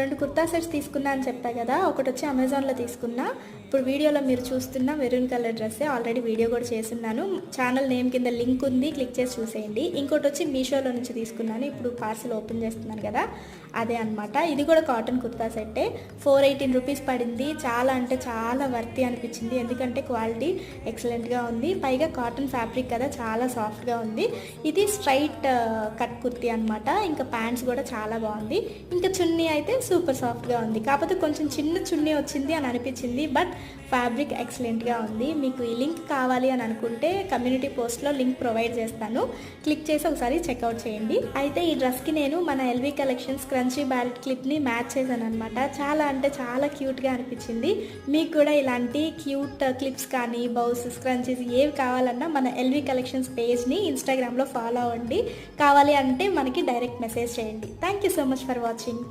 రెండు కుర్తా సెట్స్ తీసుకున్నా అని చెప్పా కదా ఒకటి వచ్చి అమెజాన్లో తీసుకున్నా. ఇప్పుడు వీడియోలో మీరు చూస్తున్న మెరూన్ కలర్ డ్రెస్సే ఆల్రెడీ వీడియో కూడా చేస్తున్నాను. ఛానల్ నేమ్ కింద లింక్ ఉంది క్లిక్ చేసి చూసేయండి. ఇంకోటి వచ్చి మీషోలో నుంచి తీసుకున్నాను ఇప్పుడు పార్సిల్ ఓపెన్ చేస్తున్నాను కదా అదే అన్నమాట. ఇది కూడా కాటన్ కుర్తా సెట్టే. ఫోర్ ఎయిటీన్ రూపీస్ పడింది. చాలా అంటే చాలా వర్తి అనిపించింది. ఎందుకంటే క్వాలిటీ ఎక్సలెంట్గా ఉంది. పైగా కాటన్ ఫ్యాబ్రిక్ కదా చాలా సాఫ్ట్గా ఉంది. ఇది స్ట్రైట్ కట్ కుర్తీ అనమాట ఇంకా ప్యాంట్స్ కూడా చాలా బాగుంది. ఇంకా చున్నీ అయితే సూపర్ సాఫ్ట్గా ఉంది. కాకపోతే కొంచెం చిన్న చున్నీ వచ్చింది అని అనిపించింది. బట్ ఫ్యాబ్రిక్ ఎక్సలెంట్గా ఉంది. మీకు ఈ లింక్ కావాలి అని అనుకుంటే కమ్యూనిటీ పోస్ట్లో లింక్ ప్రొవైడ్ చేస్తాను. క్లిక్ చేసి ఒకసారి చెక్అవుట్ చేయండి. అయితే ఈ డ్రెస్కి నేను మన ఎల్వి కలెక్షన్స్ క్రంచీ బ్యాలెట్ క్లిప్ని మ్యాచ్ చేశాను అనమాట చాలా అంటే చాలా క్యూట్గా అనిపించింది. మీకు కూడా ఇలాంటి క్యూట్ క్లిప్స్ కానీ బౌస్ స్క్రంచీస్ ఏవి కావాలన్నా మన ఎల్వి కలెక్షన్స్ పేజ్ని ఇన్స్టాగ్రామ్లో ఫాలో అవ్వండి. కావాలి అంటే మనకి డైరెక్ట్ మెసేజ్ చేయండి. Thank you so much for watching.